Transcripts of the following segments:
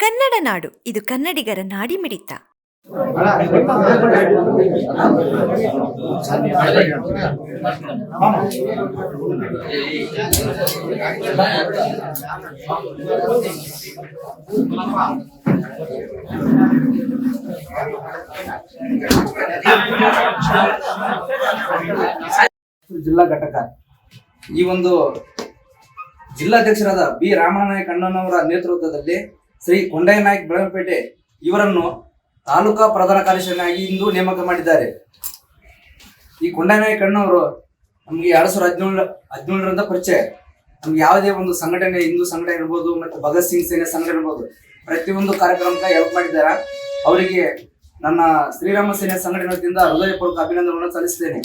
ಕನ್ನಡ ನಾಡು. ಇದು ಕನ್ನಡಿಗರ ನಾಡಿ ಮಿಡಿತ ಜಿಲ್ಲಾ ಘಟಕ. ಈ ಒಂದು ಜಿಲ್ಲಾಧ್ಯಕ್ಷರಾದ ಬಿ ರಾಮನಾಯಕ್ ಅಣ್ಣನವರ ನೇತೃತ್ವದಲ್ಲಿ ಶ್ರೀ ಕೊಂಡಯ್ಯ ನಾಯ್ಕ ಬೆಳಗಪೇಟೆ ಇವರನ್ನು ತಾಲೂಕಾ ಪ್ರಧಾನ ಕಾರ್ಯದರ್ಶಿಯನ್ನಾಗಿ ಇಂದು ನೇಮಕ ಮಾಡಿದ್ದಾರೆ. ಈ ಕೊಂಡಯ್ಯ ನಾಯ್ಕ ಅಣ್ಣವರು ನಮಗೆ ಎರಡ್ ಸಾವಿರದ ಹದಿನೇಳು, ಹದಿನೇಳರಿಂದ ಪರಿಚಯ. ನಮ್ಗೆ ಯಾವುದೇ ಒಂದು ಸಂಘಟನೆ, ಹಿಂದೂ ಸಂಘಟನೆ ಇರ್ಬೋದು, ಮತ್ತೆ ಭಗತ್ ಸಿಂಗ್ ಸೇನೆ ಸಂಘಟನೆ ಇರ್ಬೋದು, ಪ್ರತಿಯೊಂದು ಕಾರ್ಯಕ್ರಮಕ್ಕೆ ಹೆಲ್ಪ್ ಮಾಡಿದ್ದಾರೆ. ಅವರಿಗೆ ನನ್ನ ಶ್ರೀರಾಮ ಸೇನೆ ಸಂಘಟನೆ ಹೃದಯಪೂರ್ವಕ ಅಭಿನಂದನೆಗಳನ್ನು ಸಲ್ಲಿಸ್ತೇನೆ.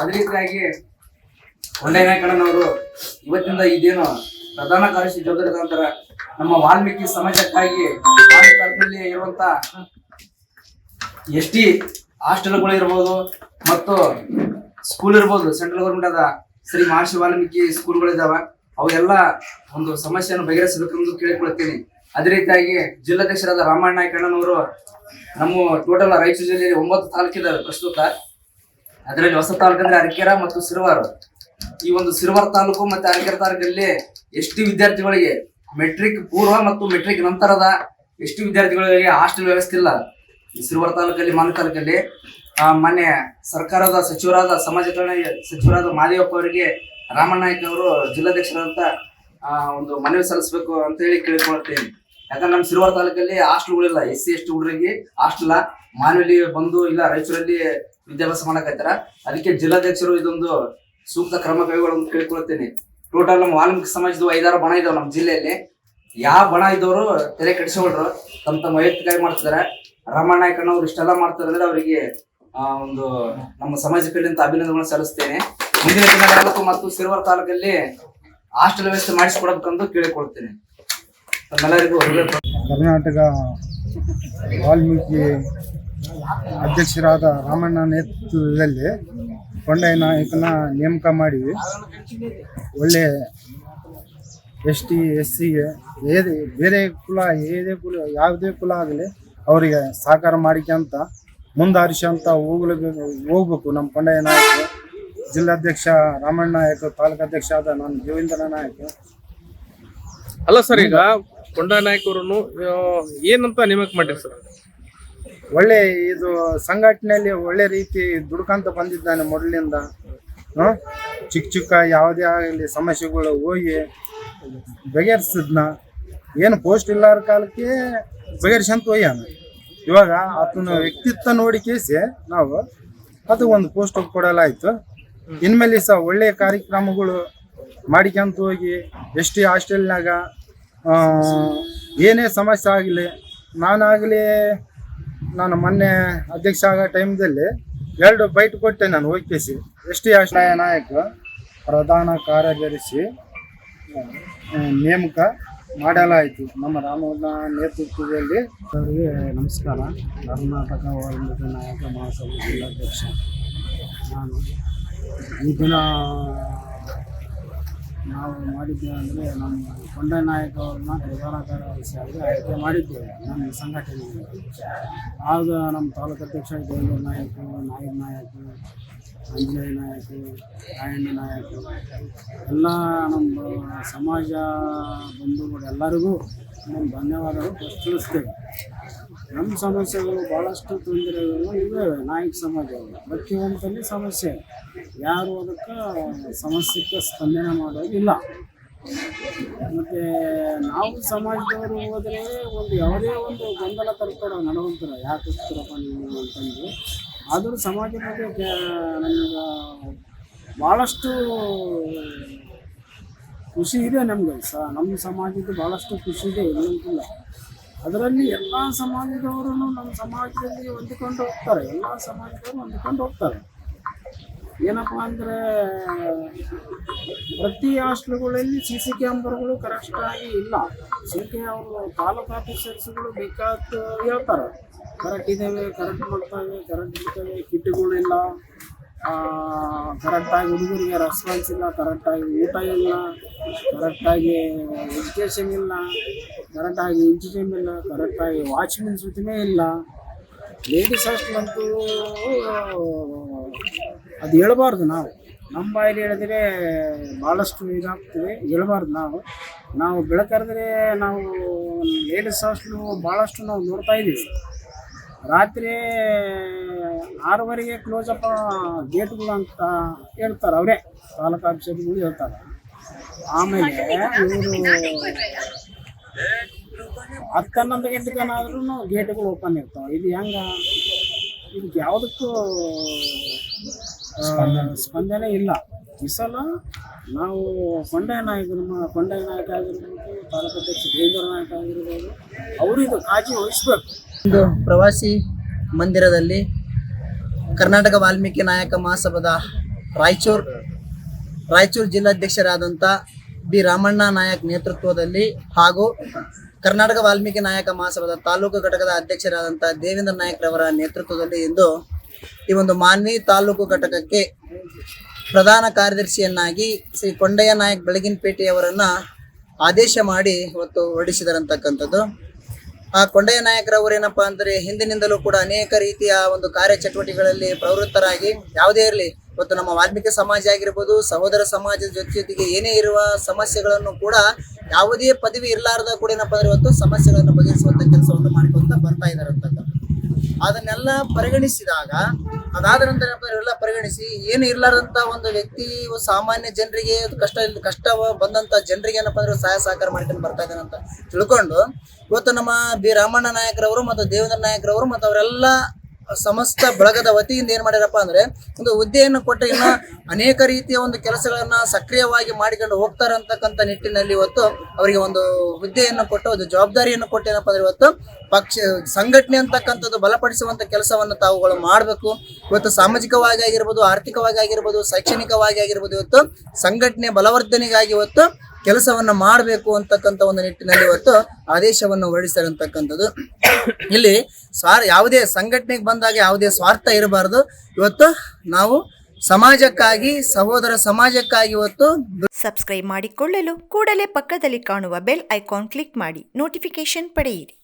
ಅದೇ ರೀತಿಯಾಗಿ ಕಣ್ಣನವರು ಇವತ್ತಿಂದ ಇದೇನು ಪ್ರಧಾನ ಕಾರ್ಯದರ್ಶಿ ನಂತರ ನಮ್ಮ ವಾಲ್ಮೀಕಿ ಸಮಾಜಕ್ಕಾಗಿ ತಾಲೂಕಿನಲ್ಲಿ ಇರುವಂತ ಎಸ್ ಟಿ ಹಾಸ್ಟೆಲ್ಗಳು ಇರ್ಬೋದು ಮತ್ತು ಸ್ಕೂಲ್ ಇರ್ಬೋದು, ಸೆಂಟ್ರಲ್ ಗೌರ್ಮೆಂಟ್ ಅದ. ಶ್ರೀ ಮಹರ್ಷಿ ವಾಲ್ಮೀಕಿ ಸ್ಕೂಲ್ಗಳಿದಾವ ಅವೆಲ್ಲ ಒಂದು ಸಮಸ್ಯೆಯನ್ನು ಬಗೆಹರಿಸಬೇಕೆಂದು ಕೇಳಿಕೊಳ್ಳುತ್ತೇನೆ. ಅದೇ ರೀತಿಯಾಗಿ ಜಿಲ್ಲಾಧ್ಯಕ್ಷರಾದ ರಾಮಣ್ಣ ನಾಯ್ಕಣ್ಣನವರು ನಮ್ಮ ಟೋಟಲ್ ರಾಯಚೂರು ಜಿಲ್ಲೆಯಲ್ಲಿ ಒಂಬತ್ತು ತಾಲೂಕಿದಾವೆ ಪ್ರಸ್ತುತ. ಅದರಲ್ಲಿ ಹೊಸ ತಾಲೂಕಂದ್ರೆ ಅರಕೆರ ಮತ್ತು ಸಿರುವಾರ. ಈ ಒಂದು ಸಿರ್ವರ್ ತಾಲೂಕು ಮತ್ತೆ ಅರಕೆರೆ ತಾಲೂಕಲ್ಲಿ ಎಷ್ಟು ವಿದ್ಯಾರ್ಥಿಗಳಿಗೆ ಮೆಟ್ರಿಕ್ ಪೂರ್ವ ಮತ್ತು ಮೆಟ್ರಿಕ್ ನಂತರದ ಎಷ್ಟು ವಿದ್ಯಾರ್ಥಿಗಳಿಗೆ ಹಾಸ್ಟೆಲ್ ವ್ಯವಸ್ಥೆ ಇಲ್ಲ? ಸಿರುವಾರ ತಾಲೂಕಲ್ಲಿ ಮಾನ ತಾಲೂಕಲ್ಲಿ ಮೊನ್ನೆ ಸರ್ಕಾರದ ಸಚಿವರಾದ, ಸಮಾಜ ಕಲ್ಯಾಣ ಸಚಿವರಾದ ಮಾದೇವಪ್ಪ ಅವರಿಗೆ ರಾಮಣ್ಣ ನಾಯ್ಕ ಅವರು ಜಿಲ್ಲಾಧ್ಯಕ್ಷರಾದಂತ ಒಂದು ಮನವಿ ಸಲ್ಲಿಸಬೇಕು ಅಂತ ಹೇಳಿ ಕೇಳಿಕೊಳ್ತೇನೆ ಯಾಕಂದ್ರೆ ನಮ್ಮ ಸಿಲ್ವರ್ ತಾಲೂಕಲ್ಲಿ ಹಾಸ್ಟೆಲ್ಗಳಿಲ್ಲ ಎಸ್ ಸಿ, ಎಸ್ ಟಿ ಹುಡುಗರಿಗೆ ಹಾಸ್ಟೆಲ್ ಮಾನವಲ್ಲಿ ಬಂದು ಇಲ್ಲ, ರಾಯಚೂರಲ್ಲಿ ವಿದ್ಯಾಭ್ಯಾಸ ಮಾಡಕತ್ತಾರ. ಅದಕ್ಕೆ ಜಿಲ್ಲಾಧ್ಯಕ್ಷರು ಇದೊಂದು ಸೂಕ್ತ ಕ್ರಮ ಕೈಗೊಳ್ಳಲು ಕೇಳ್ಕೊಳ್ತೇನೆ. ಟೋಟಲ್ ನಮ್ಮ ವಾಲ್ಮೀಕಿ ಸಮಾಜದ ಐದಾರು ಬಣ ಇದಾವೆ ನಮ್ಮ ಜಿಲ್ಲೆಯಲ್ಲಿ. ಯಾವ ಬಣ ಇದ್ದವರು ತಲೆ ಕೆಡಿಸ್ಕೊಳ್ರು. ತಮ್ಮ ತಮ್ಮ ವೈಯಕ್ತಿಕ ಮಾಡ್ತಿದ್ದಾರೆ. ರಾಮಣ್ಣ ಅವರು ಇಷ್ಟೆಲ್ಲ ಮಾಡ್ತಾರೆ ಅಂದ್ರೆ ಅವರಿಗೆ ಒಂದು ನಮ್ಮ ಸಮಾಜ ಕಡೆಯಿಂದ ಅಭಿನಂದನೆಗಳನ್ನು ಸಲ್ಲಿಸ್ತೇನೆ. ಮುಂದಿನ ದಿನ ತಾಲೂಕು ಮತ್ತು ಸಿರ್ವರ್ ತಾಲೂಕಲ್ಲಿ ಹಾಸ್ಟೆಲ್ ವ್ಯವಸ್ಥೆ ಮಾಡಿಸಿಕೊಡಬೇಕೆಂದು ಕೇಳಿಕೊಳ್ತೇನೆ. ಕರ್ನಾಟಕ ವಾಲ್ಮೀಕಿ ಅಧ್ಯಕ್ಷರಾದ ರಾಮಣ್ಣ ನೇತೃತ್ವದಲ್ಲಿ ಕೊಂಡಯ್ಯ ನಾಯಕನ ನೇಮಕ ಮಾಡಿವಿ ಒಳ್ಳೆ ಎಸ್ ಟಿ, ಎಸ್ ಸಿಗೆ ಏದೇ, ಬೇರೆ ಕುಲ, ಏದೇ ಕುಲ, ಯಾವುದೇ ಕುಲ ಆಗಲಿ ಅವರಿಗೆ ಸಹಕಾರ ಮಾಡಿಕೊಂತ ಮುಂದಾರಿಸಂತ ಹೋಗ್ಲೇಬೇಕು ಹೋಗ್ಬೇಕು ನಮ್ಮ ಕೊಂಡಯ್ಯ ನಾಯಕ. ಜಿಲ್ಲಾಧ್ಯಕ್ಷ, ರಾಮಣ್ಣ ನಾಯಕ, ತಾಲೂಕು ಅಧ್ಯಕ್ಷ ಆದ ನಾನು ದೇವೇಂದ್ರ ನಾಯಕ. ಅಲ್ಲ ಸರ್, ಈಗ ಕೊಂಡ ಅವರನ್ನು ಏನಂತ ನೇಮಕ ಮಾಡಿರಿ ಸರ್? ಒಳ್ಳೆ ಇದು ಸಂಘಟನೆಯಲ್ಲಿ ಒಳ್ಳೆ ರೀತಿ ದುಡ್ಕಂತ ಬಂದಿದ್ದಾನೆ ಮೊದಲಿಂದ? ಚಿಕ್ಕ ಚಿಕ್ಕ ಯಾವುದೇ ಆಗಲಿ ಸಮಸ್ಯೆಗಳು ಹೋಗಿ ಬಗೆಹರಿಸಿದ್ನ. ಏನು ಪೋಸ್ಟ್ ಇಲ್ಲಾರ ಕಾಲಕ್ಕೆ ಬಗೆಹರಿಸಂತ ಹೋಯ್ಯಾನ ಇವಾಗ ಆತನ ವ್ಯಕ್ತಿತ್ವ ನೋಡಿ ಕೇಸಿ ನಾವು ಅದು ಒಂದು ಪೋಸ್ಟ್ ಕೊಡಲಾಯಿತು. ಇನ್ಮೇಲೆ ಸಹ ಒಳ್ಳೆಯ ಕಾರ್ಯಕ್ರಮಗಳು ಮಾಡಿಕೊಂತ ಹೋಗಿ ಎಸ್ ಟಿ ಹಾಸ್ಟೆಲ್ನಾಗ ಏನೇ ಸಮಸ್ಯೆ ಆಗಲಿ, ನಾನಾಗಲಿ ನಾನು ಮೊನ್ನೆ ಅಧ್ಯಕ್ಷ ಆಗೋ ಟೈಮ್ದಲ್ಲಿ ಎರಡು ಬೈಟ್ ಕೊಟ್ಟೆ ನಾನು ಹೋಗಿಸಿ ಎಸ್ ಟಿ ಆಶ್ರಯ ನಾಯಕ, ಪ್ರಧಾನ ಕಾರ್ಯದರ್ಶಿ ನೇಮಕ ಮಾಡಲಾಯಿತು. ನಮ್ಮ ರಾಮಣ್ಣ ನೇತೃತ್ವದಲ್ಲಿ ಅವರಿಗೆ ನಮಸ್ಕಾರ. ಕರ್ನಾಟಕ ವಾಲ್ಮೀಕಿ ನಾಯಕ ಮಹಾಸಭಾ ಜಿಲ್ಲಾಧ್ಯಕ್ಷ. ನಾನು ಈ ದಿನ ನಾವು ಮಾಡಿದ್ದೇವೆ ಅಂದರೆ ನಮ್ಮ ಕೊಂಡ ನಾಯಕ ಅವ್ರನ್ನ ಪ್ರಧಾನ ವಿಷಯವಾಗಿ ಆಯ್ಕೆ ಮಾಡಿದ್ದೇವೆ ನಮ್ಮ ಸಂಘಟನೆಯಿಂದ ಆಗ ನಮ್ಮ ತಾಲೂಕು ಅಧ್ಯಕ್ಷ ದೇವೇಂದ್ರ ನಾಯಕ ನಾಯಕ ನಾಯಕ ಅಂಜನೇಯ ನಾಯಕ, ರಾಯಣ್ಣ ನಾಯಕ, ಎಲ್ಲ ನಮ್ಮ ಸಮಾಜ ಬಂಧುಗಳು ಎಲ್ಲರಿಗೂ ನಮ್ಮ ಧನ್ಯವಾದಗಳು ತಿಳಿಸ್ತೇವೆ. ನಮ್ಮ ಸಮಸ್ಯೆಗಳು ಭಾಳಷ್ಟು ತೊಂದರೆಗಳು ಇವೆ ನಾಯಕ ಸಮಾಜದಲ್ಲಿ. ಪ್ರತಿಯೊಂದರಲ್ಲಿ ಸಮಸ್ಯೆ. ಯಾರು ಅದಕ್ಕೆ ಸಮಸ್ಯೆಗೆ ಸ್ಪಂದನೆ ಮಾಡೋದಿಲ್ಲ ಮತ್ತು ನಾವು ಸಮಾಜದವರು ಹೋದರೆ ಒಂದು ಯಾವುದೇ ಒಂದು ಗೊಂದಲ ತರ್ತಾರ ನಡುವಂತರ ಯಾಕೆ ನೀವು ಅಂತಂದು ಆದರೂ ಸಮಾಜ ಬಗ್ಗೆ ಭಾಳಷ್ಟು ಖುಷಿ ಇದೆ ನಮಗೆ. ಸ, ನಮ್ಮ ಸಮಾಜದ ಭಾಳಷ್ಟು ಖುಷಿ ಇದೆ ಇಲ್ಲಂತಿಲ್ಲ ಅದರಲ್ಲಿ ಎಲ್ಲ ಸಮಾಜದವರು ನಮ್ಮ ಸಮಾಜದಲ್ಲಿ ಹೊಂದಿಕೊಂಡು ಹೋಗ್ತಾರೆ. ಎಲ್ಲ ಸಮಾಜದವರು ಹೊಂದಿಕೊಂಡು ಹೋಗ್ತಾರೆ. ಏನಪ್ಪ ಅಂದರೆ, ಪ್ರತಿ ಹಾಸ್ಟೆಲ್ಗಳಲ್ಲಿ ಸಿ ಸಿ ಕ್ಯಾಮ್ರಾಗಳು ಕರೆಕ್ಟಾಗಿ ಇಲ್ಲ. ಸಿ ಕೆ ಅವರು ತಾಲೂಕು ಆಫೀಸರ್ಸ್ಗಳು ಬೇಕಾದ ಹೇಳ್ತಾರೆ. ಕರೆಕ್ಟ್ ಇದ್ದಾವೆ ಕರೆಕ್ಟ್ ಮಾಡ್ತಾವೆ ಕರೆಕ್ಟ್ ಇರ್ತವೆ ಕಿಟ್ಗಳಿಲ್ಲ ಕರೆಕ್ಟಾಗಿ ಹುಡುಗರಿಗೆ ರೆಸ್ಪಾನ್ಸ್ ಇಲ್ಲ ಕರೆಕ್ಟಾಗಿ ಊಟ ಇಲ್ಲ ಕರೆಕ್ಟಾಗಿ ಎಜುಕೇಷನ್ ಇಲ್ಲ ಕರೆಕ್ಟಾಗಿ ಇಂಜಿನಿಯರಿಂಗ್ ಇಲ್ಲ ಕರೆಕ್ಟಾಗಿ ವಾಚ್ಮನ್ ಸುತ್ತಿನೇ ಇಲ್ಲ. ಲೇಡೀಸ್ ಹಾಸ್ಟೆಲ್ ಅದು ಹೇಳಬಾರ್ದು ನಾವು. ನಮ್ಮ ಬಾಯಲ್ಲಿ ಹೇಳಿದ್ರೆ ಭಾಳಷ್ಟು ಇದಾಗ್ತದೆ, ಹೇಳಬಾರ್ದು ನಾವು. ನಾವು ಬೆಳಕರೆದ್ರೆ ನಾವು ಲೇಡೀಸ್ ಹಾಸ್ಟೆಲು ಭಾಳಷ್ಟು ನಾವು ನೋಡ್ತಾ ಇದ್ದೀವಿ. ರಾತ್ರಿ ಆರೂವರೆಗೆ ಕ್ಲೋಸ್ ಅಪ್ ಗೇಟ್ಗಳು ಅಂತ ಹೇಳ್ತಾರೆ ಅವರೇ. ತಾಲೂಕು ಆಫೀಸರ್ಗಳು ಹೇಳ್ತಾರೆ. ಆಮೇಲೆ ಇವರು ಹತ್ತು ಹನ್ನೊಂದು ಗಂಟೆ ಗೇಟ್ಗಳು ಓಪನ್ ಇರ್ತಾವೆ. ಇದು ಹೆಂಗ? ಇದಕ್ಕೆ ಯಾವುದಕ್ಕೂ ಸ್ಪಂದನೆ ಇಲ್ಲ. ಈ ಸಲ ನಾವು ಕೊಂಡಾಯ ನಾಯಕರು ಮ- ಕೊಂಡಾಯ ನಾಯಕ ಆಗಿರ್ಬೋದು ತಾಲೂಕು ಅಧ್ಯಕ್ಷ ದೇವೇಂದ್ರ ನಾಯಕ ಆಗಿರ್ಬೋದು ಅವರು ಇದು ಕಾಳಜಿ ವಹಿಸ್ಬೇಕು. ಒಂದು ಪ್ರವಾಸಿ ಮಂದಿರದಲ್ಲಿ ಕರ್ನಾಟಕ ವಾಲ್ಮೀಕಿ ನಾಯಕ ಮಹಾಸಭಾದ ರಾಯಚೂರು ರಾಯಚೂರು ಜಿಲ್ಲಾಧ್ಯಕ್ಷರಾದಂಥ ಬಿ ರಾಮಣ್ಣ ನಾಯಕ್ ನೇತೃತ್ವದಲ್ಲಿ ಹಾಗೂ ಕರ್ನಾಟಕ ವಾಲ್ಮೀಕಿ ನಾಯಕ ಮಹಾಸಭಾದ ತಾಲೂಕು ಘಟಕದ ಅಧ್ಯಕ್ಷರಾದಂಥ ದೇವೇಂದ್ರ ನಾಯಕ್ರವರ ನೇತೃತ್ವದಲ್ಲಿ ಇಂದು ಈ ಒಂದು ಮಾನ್ವಿ ತಾಲೂಕು ಘಟಕಕ್ಕೆ ಪ್ರಧಾನ ಕಾರ್ಯದರ್ಶಿಯನ್ನಾಗಿ ಶ್ರೀ ಕೊಂಡಯ್ಯ ನಾಯಕ್ ಬೆಳಗಿನಪೇಟೆಯವರನ್ನು ಆದೇಶ ಮಾಡಿ ಇವತ್ತು ಹೊರಡಿಸಿದರಂತಕ್ಕಂಥದ್ದು. ಆ ಕೊಂಡಯ್ಯ ನಾಯಕರವರು ಏನಪ್ಪಾ ಅಂದ್ರೆ ಹಿಂದಿನಿಂದಲೂ ಕೂಡ ಅನೇಕ ರೀತಿಯ ಒಂದು ಕಾರ್ಯಚಟುವಟಿಕೆಗಳಲ್ಲಿ ಪ್ರವೃತ್ತರಾಗಿ ಯಾವುದೇ ಇರಲಿ, ಇವತ್ತು ನಮ್ಮ ವಾಲ್ಮೀಕಿ ಸಮಾಜ ಆಗಿರ್ಬೋದು, ಸಹೋದರ ಸಮಾಜದ ಜೊತೆ ಜೊತೆಗೆ ಏನೇ ಇರುವ ಸಮಸ್ಯೆಗಳನ್ನು ಕೂಡ ಯಾವುದೇ ಪದವಿ ಇರಲಾರ್ದ ಕೂಡ ಏನಪ್ಪಾ ಅಂದ್ರೆ ಇವತ್ತು ಸಮಸ್ಯೆಗಳನ್ನು ಬಗೆಹರಿಸುವಂತ ಕೆಲಸವನ್ನು ಮಾಡಿಕೊಂತ ಬರ್ತಾ ಇದ್ದಾರೆ ಅಂತ. ಅದನ್ನೆಲ್ಲ ಪರಿಗಣಿಸಿದಾಗ ಅದಾದ ನಂತರ ಎಲ್ಲ ಪರಿಗಣಿಸಿ, ಏನು ಇರ್ಲಾರ್ದಂತ ಒಂದು ವ್ಯಕ್ತಿ ಸಾಮಾನ್ಯ ಜನರಿಗೆ ಕಷ್ಟ ಕಷ್ಟ ಬಂದಂತ ಜನರಿಗೆ ಏನಪ್ಪಾ ಅಂದ್ರೆ ಸಹಾಯ ಸಹಕಾರ ಮಾಡ್ಕೊಂಡು ಬರ್ತಾ ಇದ್ದಾನೆ ಅಂತ ತಿಳ್ಕೊಂಡು, ಇವತ್ತು ನಮ್ಮ ಬಿ ರಾಮಣ್ಣ ನಾಯಕರವರು ಮತ್ತು ದೇವೇಂದ್ರ ನಾಯಕರವರು ಮತ್ತು ಅವರೆಲ್ಲ ಸಮಸ್ತ ಬಳಗದ ವತಿಯಿಂದ ಏನ್ ಮಾಡ್ಯಾರಪ್ಪ ಅಂದ್ರೆ ಒಂದು ಹುದ್ದೆಯನ್ನು ಕೊಟ್ಟ ಇನ್ನ ಅನೇಕ ರೀತಿಯ ಒಂದು ಕೆಲಸಗಳನ್ನ ಸಕ್ರಿಯವಾಗಿ ಮಾಡಿಕೊಂಡು ಹೋಗ್ತಾರೆ ಅಂತಕ್ಕಂಥ ನಿಟ್ಟಿನಲ್ಲಿ ಇವತ್ತು ಅವರಿಗೆ ಒಂದು ಹುದ್ದೆಯನ್ನು ಕೊಟ್ಟು, ಒಂದು ಜವಾಬ್ದಾರಿಯನ್ನು ಕೊಟ್ಟು ಏನಪ್ಪ ಅಂದ್ರೆ ಇವತ್ತು ಪಕ್ಷ, ಸಂಘಟನೆ ಅಂತಕ್ಕಂಥದ್ದು ಬಲಪಡಿಸುವಂತ ಕೆಲಸವನ್ನು ತಾವುಗಳು ಮಾಡಬೇಕು. ಇವತ್ತು ಸಾಮಾಜಿಕವಾಗಿ ಆಗಿರ್ಬೋದು, ಆರ್ಥಿಕವಾಗಿ ಆಗಿರ್ಬೋದು, ಶೈಕ್ಷಣಿಕವಾಗಿ ಆಗಿರ್ಬೋದು ಇವತ್ತು ಸಂಘಟನೆ ಬಲವರ್ಧನೆಗಾಗಿ ಇವತ್ತು ಕೆಲಸವನ್ನ ಮಾಡಬೇಕು ಅಂತಕ್ಕಂಥ ಒಂದು ನಿಟ್ಟಿನಲ್ಲಿ ಇವತ್ತು ಆದೇಶವನ್ನು ಹೊರಡಿಸಿರ್ತಕ್ಕಂಥದ್ದು ಇಲ್ಲಿ ಸ್ವಾರ್ ಯಾವುದೇ ಸಂಘಟನೆಗೆ ಬಂದಾಗ ಯಾವುದೇ ಸ್ವಾರ್ಥ ಇರಬಾರ್ದು. ಇವತ್ತು ನಾವು ಸಮಾಜಕ್ಕಾಗಿ, ಸಹೋದರ ಸಮಾಜಕ್ಕಾಗಿ ಇವತ್ತು ಸಬ್ಸ್ಕ್ರೈಬ್ ಮಾಡಿಕೊಳ್ಳಲು ಕೂಡಲೇ ಪಕ್ಕದಲ್ಲಿ ಕಾಣುವ ಬೆಲ್ ಐಕಾನ್ ಕ್ಲಿಕ್ ಮಾಡಿ ನೋಟಿಫಿಕೇಶನ್ ಪಡೆಯಿರಿ.